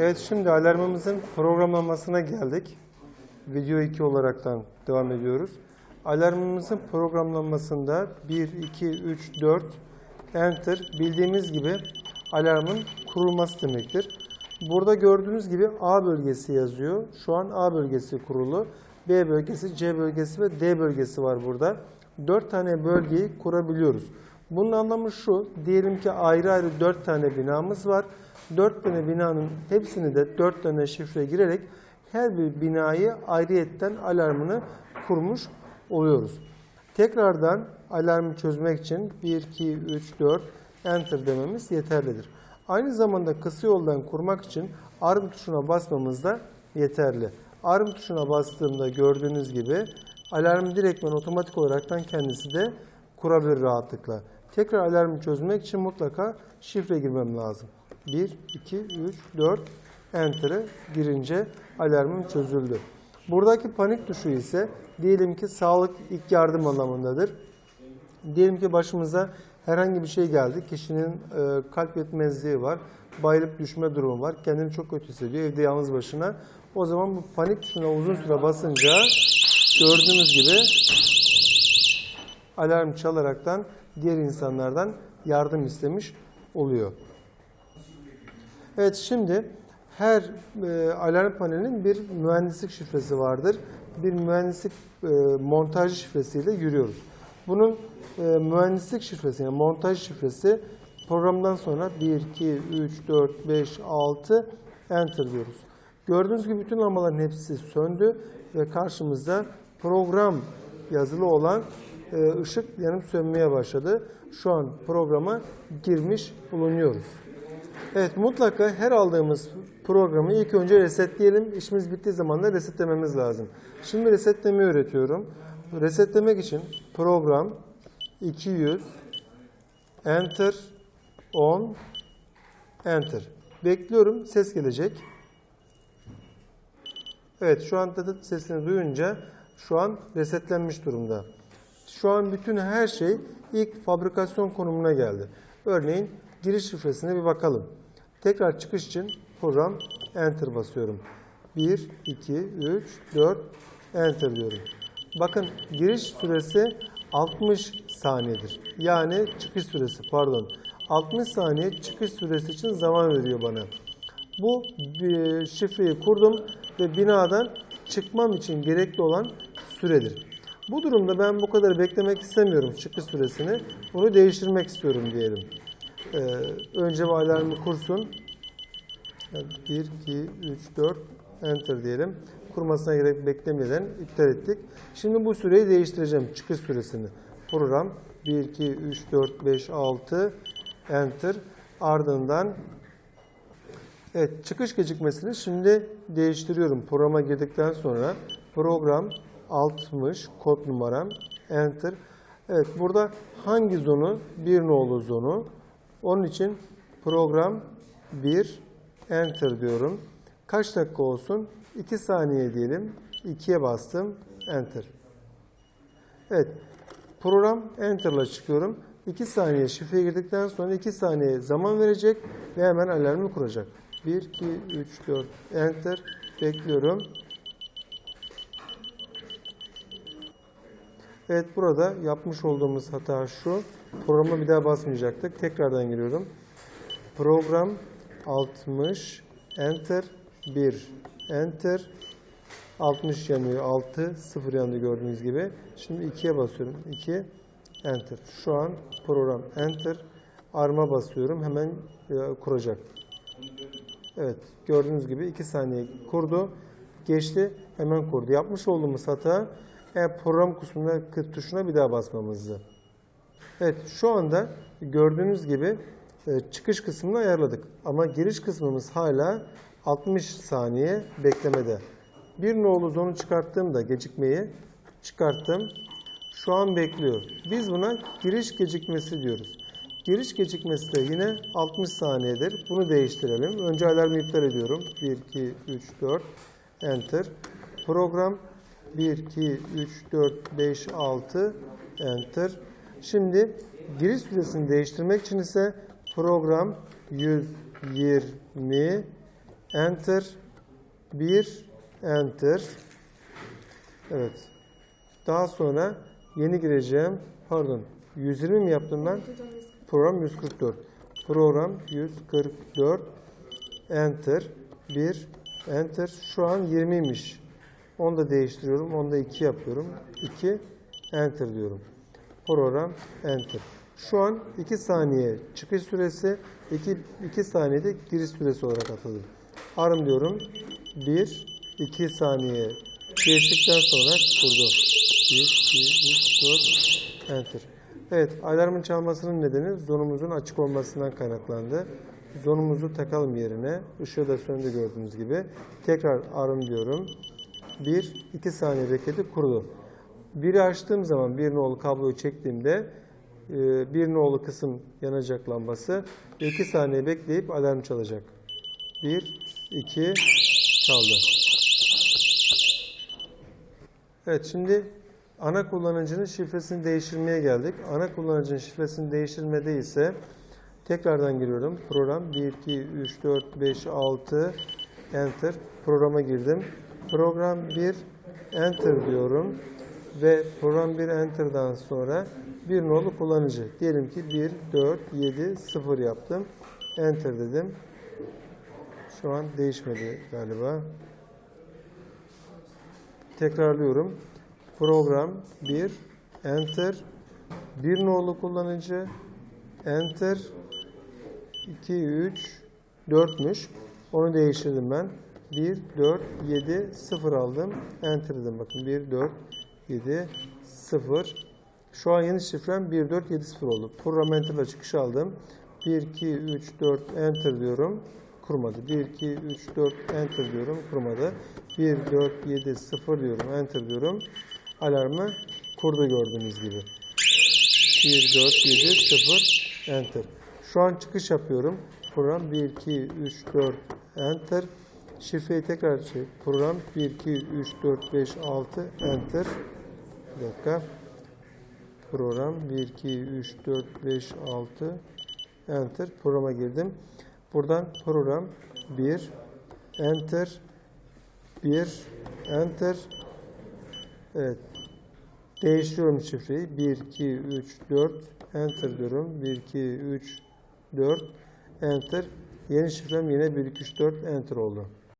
Evet şimdi alarmımızın programlamasına geldik. Video 2 olaraktan devam ediyoruz. Alarmımızın programlanmasında 1, 2, 3, 4 Enter bildiğimiz gibi alarmın kurulması demektir. Burada gördüğünüz gibi A bölgesi yazıyor. Şu an A bölgesi kurulu. B bölgesi, C bölgesi ve D bölgesi var burada. 4 tane bölgeyi kurabiliyoruz. Bunun anlamı şu, diyelim ki ayrı ayrı 4 tane binamız var. 4 tane binanın hepsini de 4 tane şifre girerek her bir binayı ayrıyetten alarmını kurmuş oluyoruz. Tekrardan alarmı çözmek için 1, 2, 3, 4 Enter dememiz yeterlidir. Aynı zamanda kısa yoldan kurmak için ARM tuşuna basmamız da yeterli. ARM tuşuna bastığımda gördüğünüz gibi alarm direktmen otomatik olaraktan kendisi de kurabilir rahatlıkla. Tekrar alarmı çözmek için mutlaka şifre girmem lazım. 1, 2, 3, 4 Enter'ı girince alarmım çözüldü. Buradaki panik tuşu ise diyelim ki sağlık ilk yardım anlamındadır. Diyelim ki başımıza herhangi bir şey geldi. Kişinin e, kalp yetmezliği var. Bayılıp düşme durumu var. Kendini çok kötü hissediyor. Evde yalnız başına. O zaman bu panik tuşuna uzun süre basınca gördüğünüz gibi alarm çalaraktan diğer insanlardan yardım istemiş oluyor. Evet şimdi her e, alarm panelinin bir mühendislik şifresi vardır. Bir mühendislik e, montaj şifresiyle yürüyoruz. Bunun e, mühendislik şifresi yani montaj şifresi programdan sonra 1, 2, 3, 4, 5, 6 enter diyoruz. Gördüğünüz gibi bütün lambaların hepsi söndü ve karşımızda program yazılı olan e, ışık yanıp sönmeye başladı. Şu an programa girmiş bulunuyoruz. Evet mutlaka her aldığımız programı ilk önce resetleyelim. İşimiz bittiği zaman da resetlememiz lazım. Şimdi resetlemeyi öğretiyorum. Resetlemek için program 200 enter 10 enter. Bekliyorum ses gelecek. Evet şu an tıtıt sesini duyunca şu an resetlenmiş durumda. Şu an bütün her şey ilk fabrikasyon konumuna geldi. Örneğin giriş şifresine bir bakalım. Tekrar çıkış için program enter basıyorum. 1, 2, 3, 4 enter diyorum. Bakın giriş süresi 60 saniyedir. Yani çıkış süresi pardon. 60 saniye çıkış süresi için zaman veriyor bana. Bu e, şifreyi kurdum ve binadan çıkmam için gerekli olan süredir. Bu durumda ben bu kadar beklemek istemiyorum çıkış süresini. Bunu değiştirmek istiyorum diyelim. Ee, önce bu alarmı kursun. 1, 2, 3, 4 enter diyelim. Kurmasına gerek beklemeden iptal ettik. Şimdi bu süreyi değiştireceğim çıkış süresini. Program 1, 2, 3, 4, 5, 6 enter. Ardından Evet, çıkış gecikmesini şimdi değiştiriyorum. Programa girdikten sonra program 60 kod numaram enter. Evet, burada hangi zonu? Bir nolu zonu. Onun için program 1 enter diyorum. Kaç dakika olsun? 2 saniye diyelim. 2'ye bastım. Enter. Evet. Program enter'la çıkıyorum. 2 saniye şifreye girdikten sonra 2 saniye zaman verecek ve hemen alarmı kuracak. 1, 2, 3, 4, enter. Bekliyorum. Evet burada yapmış olduğumuz hata şu. Programa bir daha basmayacaktık. Tekrardan giriyorum. Program 60 enter 1 enter 60 yanıyor 6 0 yanıyor gördüğünüz gibi. Şimdi 2'ye basıyorum. 2 enter. Şu an program enter. Arma basıyorum. Hemen e, kuracak. Evet gördüğünüz gibi 2 saniye kurdu. Geçti hemen kurdu. Yapmış olduğumuz hata e, program kısmına tuşuna bir daha basmamızdı. Evet şu anda gördüğünüz gibi e, çıkış kısmını ayarladık. Ama giriş kısmımız hala 60 saniye beklemede. Bir nolu zonu çıkarttığımda gecikmeyi çıkarttım. Şu an bekliyor. Biz buna giriş gecikmesi diyoruz. Giriş gecikmesi de yine 60 saniyedir. Bunu değiştirelim. Önce alarmı iptal ediyorum. 1, 2, 3, 4. Enter. Program 1, 2, 3, 4, 5, 6. Enter. Şimdi giriş süresini değiştirmek için ise program 120 Enter. 1. Enter. Evet. Daha sonra yeni gireceğim. Pardon. 120 mi yaptım ben? Program 144. Program 144. Enter. 1. Enter. Şu an 20'ymiş. Onu da değiştiriyorum. Onu da 2 yapıyorum. 2. Enter diyorum. Program Enter. Şu an 2 saniye çıkış süresi, 2, 2 saniyede giriş süresi olarak atıldı. Arım diyorum. 1, 2 saniye geçtikten sonra kurdu. 1, 2, 3, 4, Enter. Evet, alarmın çalmasının nedeni zonumuzun açık olmasından kaynaklandı. Zonumuzu takalım yerine. Işığı da söndü gördüğünüz gibi. Tekrar arım diyorum. 1, 2 saniye bekledi, kurdu. Biri açtığım zaman bir nolu kabloyu çektiğimde e, bir nolu kısım yanacak lambası. 2 saniye bekleyip alarm çalacak. 1, 2, çaldı. Evet şimdi ana kullanıcının şifresini değiştirmeye geldik. Ana kullanıcının şifresini değiştirmede ise tekrardan giriyorum. Program 1, 2, 3, 4, 5, 6 Enter. Programa girdim. Program 1 Enter diyorum. Ve program 1 Enter'dan sonra bir nolu kullanıcı. Diyelim ki 1, 4, 7, 0 yaptım. Enter dedim. Şu an değişmedi galiba. Tekrarlıyorum. Program 1, Enter, bir nolu kullanıcı, Enter, 2, 3, 4'müş. Onu değiştirdim ben. 1, 4, 7, 0 aldım. Enter dedim. Bakın 1, 4, 7, 0. Şu an yeni şifrem 1, 4, 7, 0 oldu. Program Enter'la çıkış aldım. 1, 2, 3, 4, Enter diyorum. Kurmadı. 1, 2, 3, 4, Enter diyorum. Kurmadı. 1, 4, 7, 0 diyorum. Enter diyorum. Alarmı kurdu gördüğünüz gibi. 1, 4, 7, 0, Enter. Şu an çıkış yapıyorum. Program 1, 2, 3, 4, Enter. Şifreyi tekrar şey, program 1, 2, 3, 4, 5, 6, Enter. Bir dakika. Program 1, 2, 3, 4, 5, 6, Enter. Programa girdim. Buradan program 1, Enter, 1, Enter. Evet. Değiştiriyorum şifreyi. 1, 2, 3, 4, Enter diyorum. 1, 2, 3, 4, Enter. Yeni şifrem yine 1, 2, 3, 4, Enter oldu.